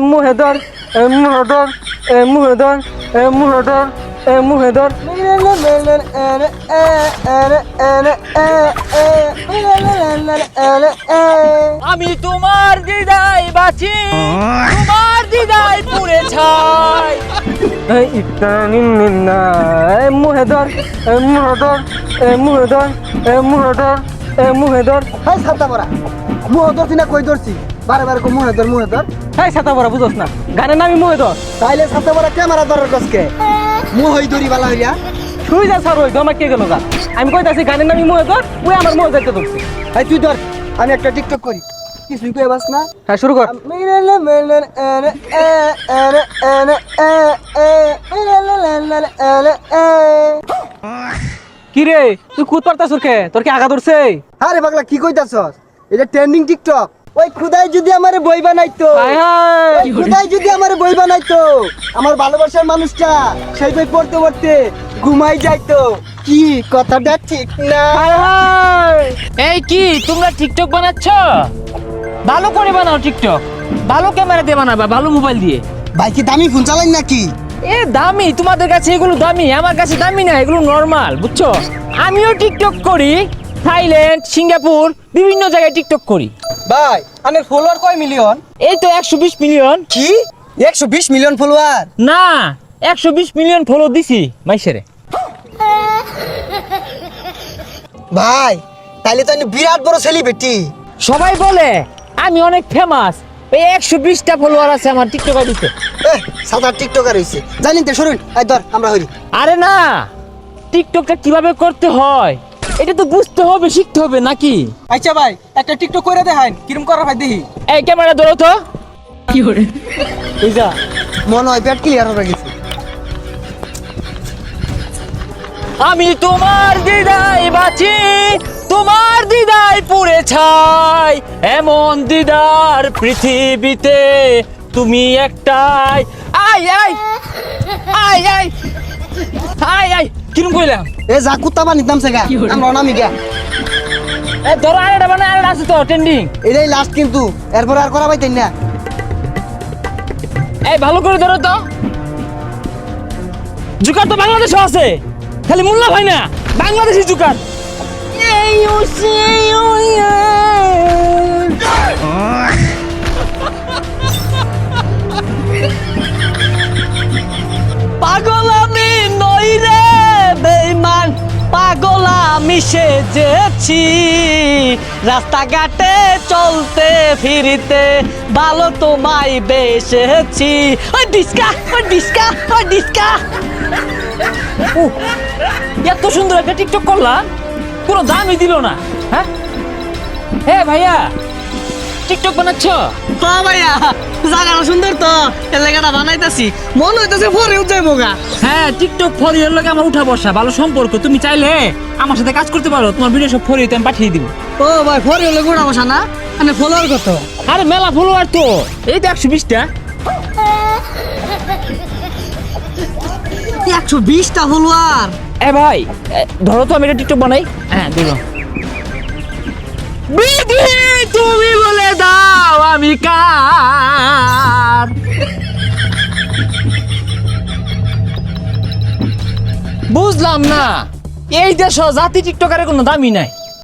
মুহেদর এ মুহেদর এ মুহেদর এ মুহেদর এ মুহেদর আমি তোমার দিদাই বাঁচি তোমার দিদাই পুড়ে ছাই। ইতানি মুহেদর এ মুহেদর এ মুহেদর এ মুহেদর এ মুহেদর হাই ছাতা পরা মুহ ধরছি না কই ধরছি? বারে বারে কো মুহে ধর মুহে ধর। এই ছাতা পরা বুঝোস না। গানের নামই মুহেদর তাইলে ছাতা পরা ক্যামেরা ধরার কসকে। মুহ হই ধরি বালা হইয়া। শুই যা স্যার ওই দমা কে গেল গা? আমি কইতাছি গানের নামই মুহেদর ওই আমার মুহেদরকে ধরছে। হাই তুই ধর আমি একটা টিকটক করি। কিছুই কই বাস না। হ্যাঁ শুরু কর। কি রে তুই কুদ পারতাছ কে? তোর কি আগা ধরছে? আরে পাগলা কি কইতাছস? এটা ট্রেন্ডিং টিকটক ওই খুদাই যদি আমারে বই বানাইতো খুদাই যদি আমারে বই বানাইতো আমার ভালোবাসার মানুষটা সেই বই পড়তে পড়তে ঘুমাই যাইতো। কি কথাটা ঠিক না? এই কি তোমরা টিকটক বানাচ্ছ? ভালো করে বানাও টিকটক। ভালো ক্যামেরা দিয়ে বানাবা ভালো মোবাইল দিয়ে। ভাই কি দামি ফোন চালাই নাকি? এ দামি। তোমাদের কাছে এগুলো দামি আমার কাছে দামি না এগুলো নর্মাল বুঝছ? আমিও টিকটক করি থাইল্যান্ড সিঙ্গাপুর বিভিন্ন জায়গায় টিকটক করি। ভাই আনের ফলোয়ার কয় মিলিয়ন এই তো একশো বিশ মিলিয়ন কি? একশো বিশ মিলিয়ন ফলোয়ার না একশো বিশ মিলিয়ন ফলো দিছি মাইসেরে। ভাই তাহলে তো আমি বিরাট বড় সেলিব্রিটি সবাই বলে আমি অনেক ফেমাস এই একশো বিশটা ফলোয়ার আছে আমার টিকটক আইডিতে। সাত আট টিকটকার হইছে। জানিন তো শুনুন ধর আমরা হইরি। আরে না টিকটকটা কীভাবে করতে হয়? এটা তো বুঝতে হবে শিখতে হবে নাকি? আচ্ছা ভাই একটা টিকটক করে দেখাইন কিরম করার ভাই দেখি। এই ক্যামেরা ধরো তো। এই যা মনে হয় পেট ক্লিয়ার হয়ে গেছে। আমি তোমার দিদাই বাঁচি তোমার দিদাই পুড়ে ছাই। এমন দিদার পৃথিবীতে তুমি একটাই। আই আই আই আই আই আই। কিরম কইলাম এ যা কুত্তা বানিত নামছে গা আমরা নামি গা এ ধরো আরেকটা মানে আরেকটা আছে তো ট্রেন্ডিং এটাই লাস্ট কিন্তু। এরপর আর করা পাইতেন না। এই ভালো করে ধরো তো। জুকার তো বাংলাদেশও আছে। খালি মোল্লা ভাই না বাংলাদেশি জুকার। এই ও সেই ও ইয়ে। সেজেছি, রাস্তাঘাটে চলতে, ফিরিতে ভালো তোমায় বেসেছি। ওই ডিস্কা ওই ডিস্কা ওই ডিস্কা। এত সুন্দর একটা টিকটক করলাম, কোনো দামই দিল না হ্যাঁ? হে ভাইয়া, টিকটক বানাচ্ছ? তো ভাইয়া। জায়গাটা সুন্দর তো এলাকাটা বানাইতাছি। মন হইতাছে পরে উঠে মোগা। হ্যাঁ টিকটক ফর ইউর লগে আমার উঠা বসা ভালো সম্পর্ক। তুমি চাইলে আমার সাথে কাজ করতে পারো তোমার ভিডিও সব ফরিয়ে আমি পাঠিয়ে দিব। ও ভাই পরে হলে গোড়া বসা না? মানে ফলোয়ার কত? আরে মেলা ফলোয়ার তো এই তো একশো বিশটা। একশো বিশটা ফলোয়ার এ ভাই ধরো তো আমি এটা টিকটক বানাই। হ্যাঁ দিল আমি কার বুঝলাম না এই দেশ জাতি টিকটকারের কোনো দামি নাই।